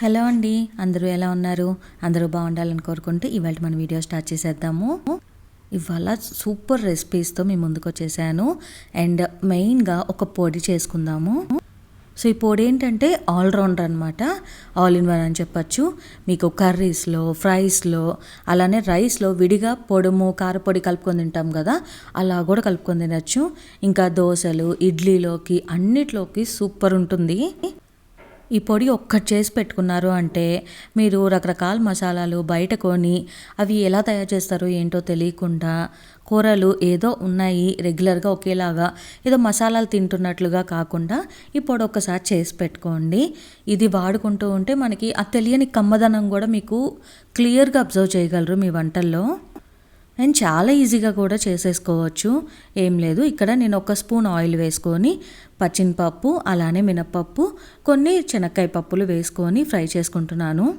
Hello అండి. అందరూ ఎలా ఉన్నారు? అందరూ బాగుండాలని కోరుకుంటూ ఇవాళ మన వీడియో స్టార్ట్ చేసేద్దాము. ఇవాళ సూపర్ రెసిపీస్తో మీ ముందుకు వచ్చేసాను. అండ్ మెయిన్గా ఒక పొడి చేసుకుందాము. సో ఈ పొడి ఏంటంటే ఆల్రౌండర్ అనమాట ఆల్ ఇన్ వన్ అని చెప్పచ్చు. మీకు కర్రీస్లో ఫ్రైస్లో అలానే రైస్లో విడిగా పొడుము కారపొడి కలుపుకొని తింటాం కదా అలా కూడా కలుపుకొని తినచ్చు. ఇంకా దోశలు ఇడ్లీలోకి అన్నిట్లోకి సూపర్ ఉంటుంది. ఈ పొడి ఒక్కటి చేసి పెట్టుకున్నారు అంటే మీరు రకరకాల మసాలాలు బయట కొని అవి ఎలా తయారు చేస్తారో ఏంటో తెలియకుండా కూరలు ఏదో ఉన్నాయి రెగ్యులర్గా ఒకేలాగా ఏదో మసాలాలు తింటున్నట్లుగా కాకుండా ఈ పొడి ఒక్కసారి చేసి పెట్టుకోండి. ఇది వాడుకుంటూ ఉంటే మనకి ఆ తెలియని కమ్మదనం కూడా మీకు క్లియర్గా అబ్జర్వ్ చేయగలరు మీ వంటల్లో. అండ్ చాలా ఈజీగా కూడా చేసేసుకోవచ్చు. ఏం లేదు ఇక్కడ నేను ఒక స్పూన్ ఆయిల్ వేసుకొని పచ్చినపప్పు అలానే మినప్పప్పు కొన్ని చెనక్కాయ పప్పులు వేసుకొని ఫ్రై చేసుకుంటున్నాను.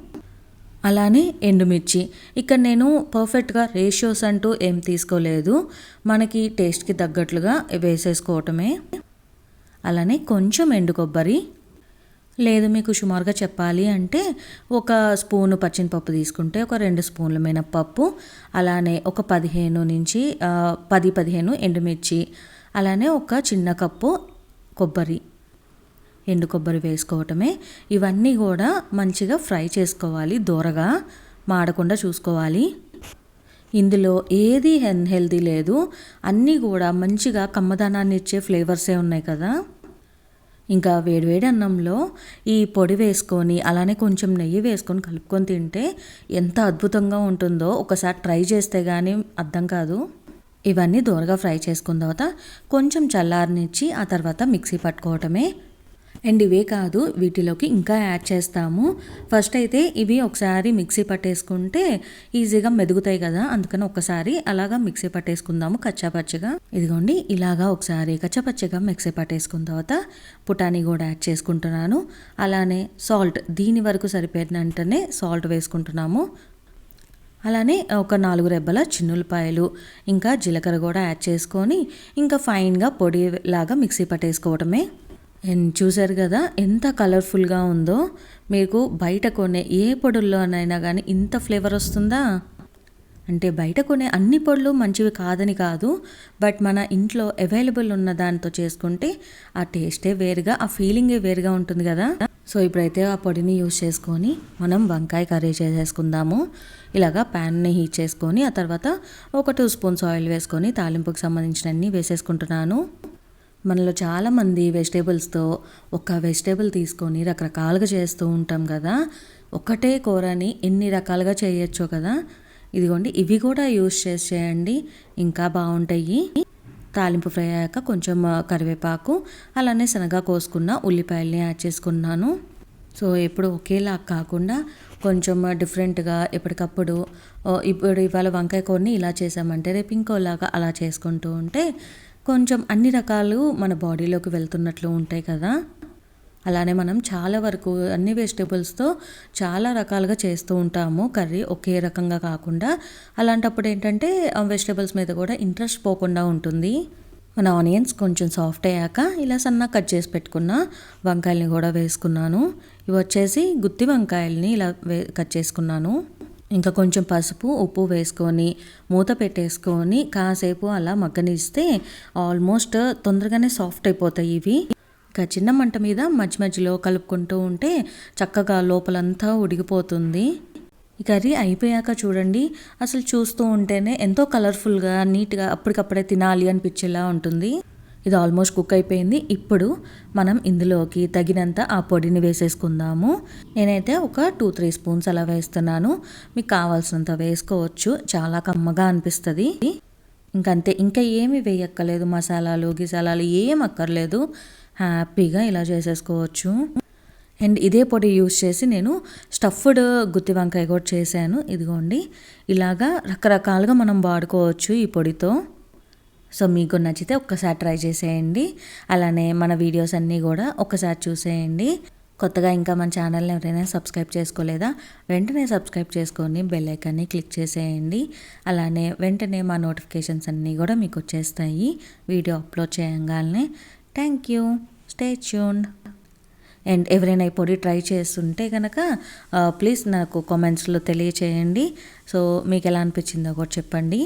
అలానే ఎండుమిర్చి. ఇక్కడ నేను పర్ఫెక్ట్గా రేషియోస్ అంటూ ఏం తీసుకోలేదు. మనకి టేస్ట్కి తగ్గట్లుగా వేసేసుకోవటమే. అలానే కొంచెం ఎండు కొబ్బరి. లేదు మీకు సుమారుగా చెప్పాలి అంటే ఒక స్పూను పచ్చిమిపప్పు తీసుకుంటే ఒక రెండు స్పూన్ల మినప్పప్పు అలానే ఒక పదిహేను నుంచి పది పదిహేను ఎండుమిర్చి అలానే ఒక చిన్న కప్పు కొబ్బరి ఎండు కొబ్బరి వేసుకోవటమే. ఇవన్నీ కూడా మంచిగా ఫ్రై చేసుకోవాలి దూరగా మాడకుండా చూసుకోవాలి. ఇందులో ఏది హెల్దీ లేదు అన్నీ కూడా మంచిగా కమ్మదనాన్ని ఇచ్చే ఫ్లేవర్సే ఉన్నాయి కదా. ఇంకా వేడివేడి అన్నంలో ఈ పొడి వేసుకొని అలానే కొంచెం నెయ్యి వేసుకొని కలుపుకొని తింటే ఎంత అద్భుతంగా ఉంటుందో ఒకసారి ట్రై చేస్తే కానీ అర్థం కాదు. ఇవన్నీ దూరగా ఫ్రై చేసుకున్న తర్వాత కొంచెం చల్లారనిచ్చి ఆ తర్వాత మిక్సీ పట్టుకోవటమే అండ్ ఇవే కాదు వీటిలోకి ఇంకా యాడ్ చేస్తాము. ఫస్ట్ అయితే ఇవి ఒకసారి మిక్సీ పట్టేసుకుంటే ఈజీగా మెదుగుతాయి కదా అందుకని ఒకసారి అలాగా మిక్సీ పట్టేసుకుందాము కచ్చాపచ్చగా ఇదిగోండి ఇలాగా ఒకసారి కచ్చాపచ్చగా మిక్సీ పట్టేసుకున్న తర్వాత పుటాని కూడా యాడ్ చేసుకుంటున్నాను. అలానే సాల్ట్ దీని వరకు సరిపోయినంటనే సాల్ట్ వేసుకుంటున్నాము. అలానే ఒక నాలుగు రెబ్బల చిన్నులపాయలు ఇంకా జీలకర్ర కూడా యాడ్ చేసుకొని ఇంకా ఫైన్గా పొడి లాగా మిక్సీ పట్టేసుకోవడమే అండ్ చూశారు కదా ఎంత కలర్ఫుల్గా ఉందో. మీకు బయట కొనే ఏ పొడుల్లోనైనా కానీ ఇంత ఫ్లేవర్ వస్తుందా? అంటే బయట కొనే అన్ని పొడులు మంచివి కాదని కాదు బట్ మన ఇంట్లో అవైలబుల్ ఉన్న దాంతో చేసుకుంటే ఆ టేస్టే వేరుగా ఆ ఫీలింగే వేరుగా ఉంటుంది కదా. సో ఇప్పుడైతే ఆ పొడిని యూజ్ చేసుకొని మనం వంకాయ కర్రీ చేసేసుకుందాము. ఇలాగా ప్యాన్ని హీట్ చేసుకొని ఆ తర్వాత ఒక టూ స్పూన్స్ ఆయిల్ వేసుకొని తాలింపుకి సంబంధించిన అన్నీ వేసేసుకుంటున్నాను. మనలో చాలామంది వెజిటేబుల్స్తో ఒక వెజిటేబుల్ తీసుకొని రకరకాలుగా చేస్తూ ఉంటాం కదా. ఒకటే కూరని ఎన్ని రకాలుగా చేయొచ్చో కదా. ఇదిగోండి ఇవి కూడా యూస్ చేసి చేయండి. ఇంకా బాగుంటాయి. తాలింపు ఫ్రై అయ్యాక కొంచెం కరివేపాకు అలానే శనగ కోసుకున్న ఉల్లిపాయల్ని యాడ్ చేసుకున్నాను. సో ఎప్పుడు ఒకేలా కాకుండా కొంచెం డిఫరెంట్గా ఎప్పటికప్పుడు ఇప్పుడు ఇవాళ వంకాయ కూరని ఇలా చేసామంటే రేపు ఇంకోలాగా అలా చేసుకుంటూ ఉంటే కొంచెం అన్ని రకాలు మన బాడీలోకి వెళ్తున్నట్లు ఉంటాయి కదా. అలానే మనం చాలా వరకు అన్ని వెజిటేబుల్స్తో చాలా రకాలుగా చేస్తూ ఉంటాము. కర్రీ ఒకే రకంగా కాకుండా అలాంటప్పుడు ఏంటంటే వెజిటేబుల్స్ మీద కూడా ఇంట్రెస్ట్ పోకుండా ఉంటుంది. మన ఆనియన్స్ కొంచెం సాఫ్ట్ అయ్యాక ఇలా సన్నగా కట్ చేసి పెట్టుకున్న వంకాయల్ని కూడా వేసుకున్నాను. ఇవి వచ్చేసి గుత్తి వంకాయల్ని ఇలా వే కట్ చేసుకున్నాను. ఇంకా కొంచెం పసుపు ఉప్పు వేసుకొని మూత పెట్టేసుకొని కాసేపు అలా మగ్గనిస్తే ఆల్మోస్ట్ తొందరగానే సాఫ్ట్ అయిపోతాయి ఇవి. ఇంకా చిన్న మంట మీద మధ్య మధ్యలో కలుపుకుంటూ ఉంటే చక్కగా లోపలంతా ఉడికిపోతుంది ఈ కర్రీ అయిపోయాక చూడండి అసలు చూస్తూ ఉంటేనే ఎంతో కలర్ఫుల్గా నీట్గా అప్పటికప్పుడే తినాలి అనిపించేలా ఉంటుంది. ఇది ఆల్మోస్ట్ కుక్ అయిపోయింది. ఇప్పుడు మనం ఇందులోకి తగినంత ఆ పొడిని వేసేసుకుందాము. నేనైతే ఒక టూ త్రీ స్పూన్స్ అలా వేస్తున్నాను. మీకు కావాల్సినంత వేసుకోవచ్చు. చాలా కమ్మగా అనిపిస్తుంది. ఇంకంతే. ఇంకా ఏమి వేయక్కర్లేదు. మసాలాలు గిసాలాలు ఏం అక్కర్లేదు. హ్యాపీగా ఇలా చేసేసుకోవచ్చు. అండ్ ఇదే పొడి యూస్ చేసి నేను స్టఫ్డ్ గుత్తి వంకాయ కూడా చేశాను. ఇదిగోండి. ఇలాగా రకరకాలుగా మనం వాడుకోవచ్చు ఈ పొడితో. సో మీకు నచ్చితే ఒక్కసారి ట్రై చేసేయండి. అలానే మన వీడియోస్ అన్నీ కూడా ఒక్కసారి చూసేయండి. కొత్తగా ఇంకా మన ఛానల్ని ఎవరైనా సబ్స్క్రైబ్ చేసుకోలేదా? వెంటనే సబ్స్క్రైబ్ చేసుకొని బెల్ ఐకాన్ని క్లిక్ చేసేయండి. అలానే వెంటనే మా నోటిఫికేషన్స్ అన్నీ కూడా మీకు వచ్చేస్తాయి. వీడియో అప్లోడ్ చేయగానే thank you. Stay tune and ఎవరైనా ఈ పొడి ట్రై చేస్తుంటే కనుక ప్లీజ్ నాకు కామెంట్స్లో తెలియచేయండి. సో మీకు ఎలా అనిపించిందో కూడా చెప్పండి.